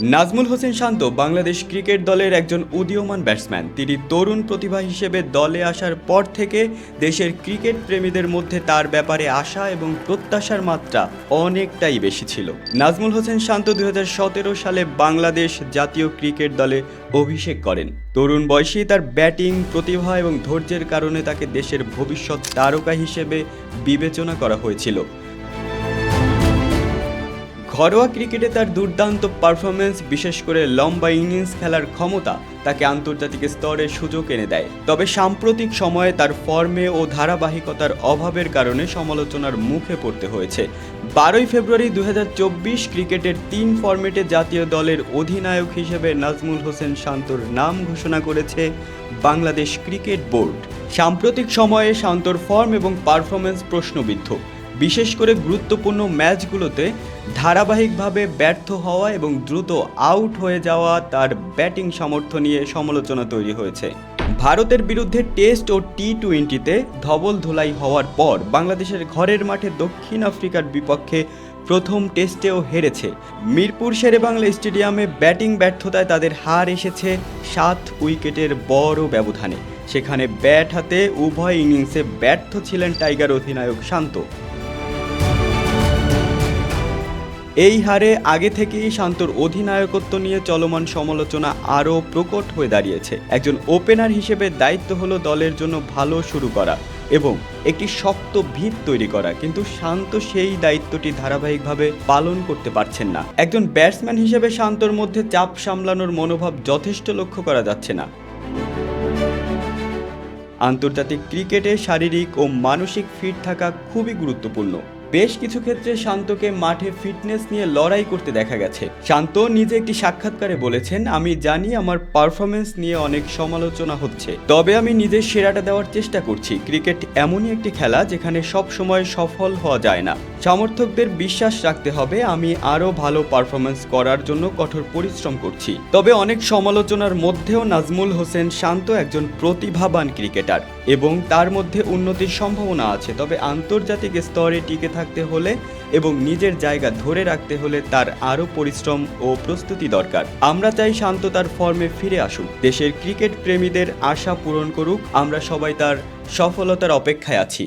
Nazmul Hossain Shanto Bangladesh cricket দলের একজন উদীয়মান ব্যাটসম্যান। তিনি তরুণ প্রতিভা হিসেবে দলে আসার পর থেকে দেশের ক্রিকেট প্রেমীদের মধ্যে তার ব্যাপারে আশা এবং প্রত্যাশার মাত্রা অনেকটাই বেশি ছিল। নাজমুল হোসেন শান্ত দুই হাজার সতেরো সালে বাংলাদেশ জাতীয় ক্রিকেট দলে অভিষেক করেন। তরুণ বয়সেই তার ব্যাটিং প্রতিভা এবং ধৈর্যের কারণে তাকে দেশের ভবিষ্যৎ তারকা হিসেবে বিবেচনা করা হয়েছিল। ঘরোয়া ক্রিকেটে তার দুর্দান্ত পারফরমেন্স বিশেষ করে লম্বা ইনিংস খেলার ক্ষমতা তাকে আন্তর্জাতিক স্তরে সুযোগ এনে দেয়। তবে সাম্প্রতিক সময়ে তার ফর্মে ও ধারাবাহিকতার অভাবের কারণে সমালোচনার মুখে পড়তে হয়েছে। বারোই ফেব্রুয়ারি দু হাজার চব্বিশ ক্রিকেটের তিন ফরম্যাটে জাতীয় দলের অধিনায়ক হিসেবে নাজমুল হোসেন শান্তর নাম ঘোষণা করেছে বাংলাদেশ ক্রিকেট বোর্ড। সাম্প্রতিক সময়ে শান্তর ফর্ম এবং পারফরমেন্স প্রশ্নবিদ্ধ। বিশেষ করে গুরুত্বপূর্ণ ম্যাচগুলোতে ধারাবাহিকভাবে ব্যর্থ হওয়া এবং দ্রুত আউট হয়ে যাওয়া তার ব্যাটিং সামর্থ্য নিয়ে সমালোচনা তৈরি হয়েছে। ভারতের বিরুদ্ধে টেস্ট ও টি টোয়েন্টিতে ধবল ধোলাই হওয়ার পর বাংলাদেশের ঘরের মাঠে দক্ষিণ আফ্রিকার বিপক্ষে প্রথম টেস্টেও হেরেছে। মিরপুর শেরেবাংলা স্টেডিয়ামে ব্যাটিং ব্যর্থতায় তাদের হার এসেছে সাত উইকেটের বড় ব্যবধানে। সেখানে ব্যাট হাতে উভয় ইনিংসে ব্যর্থ ছিলেন টাইগার অধিনায়ক শান্ত। এই হারে আগে থেকেই শান্তর অধিনায়কত্ব নিয়ে চলমান সমালোচনা আরও প্রকট হয়ে দাঁড়িয়েছে। একজন ওপেনার হিসেবে দায়িত্ব হলো দলের জন্য ভালো শুরু করা এবং একটি শক্ত ভিত তৈরি করা, কিন্তু শান্ত সেই দায়িত্বটি ধারাবাহিকভাবে পালন করতে পারছেন না। একজন ব্যাটসম্যান হিসেবে শান্তর মধ্যে চাপ সামলানোর মনোভাব যথেষ্ট লক্ষ্য করা যাচ্ছে না। আন্তর্জাতিক ক্রিকেটে শারীরিক ও মানসিক ফিট থাকা খুবই গুরুত্বপূর্ণ। বেশ কিছু ক্ষেত্রে শান্তকে মাঠে ফিটনেস নিয়ে লড়াই করতে দেখা গেছে। শান্ত নিজে একটি সাক্ষাৎকারে বলেছেন, আমি জানি আমার পারফরমেন্স নিয়ে অনেক সমালোচনা হচ্ছে। তবে আমি নিজের সেরাটা দেওয়ার চেষ্টা করছি। ক্রিকেট এমনই একটি খেলা যেখানে সব সময় সফল হওয়া যায় না। সমর্থকদের বিশ্বাস রাখতে হবে, আমি আরও ভালো পারফরমেন্স করার জন্য কঠোর পরিশ্রম করছি। তবে অনেক সমালোচনার মধ্যেও নাজমুল হোসেন শান্ত একজন প্রতিভাবান ক্রিকেটার এবং তার মধ্যে উন্নতির সম্ভাবনা আছে। তবে আন্তর্জাতিক স্তরে টিকে থাকতে হলে এবং নিজের জায়গা ধরে রাখতে হলে তার আরও পরিশ্রম ও প্রস্তুতি দরকার। আমরা চাই শান্ত তার ফর্মে ফিরে আসুক দেশের ক্রিকেট প্রেমীদের আশা পূরণ করুক। আমরা সবাই তার সফলতার অপেক্ষায় আছি।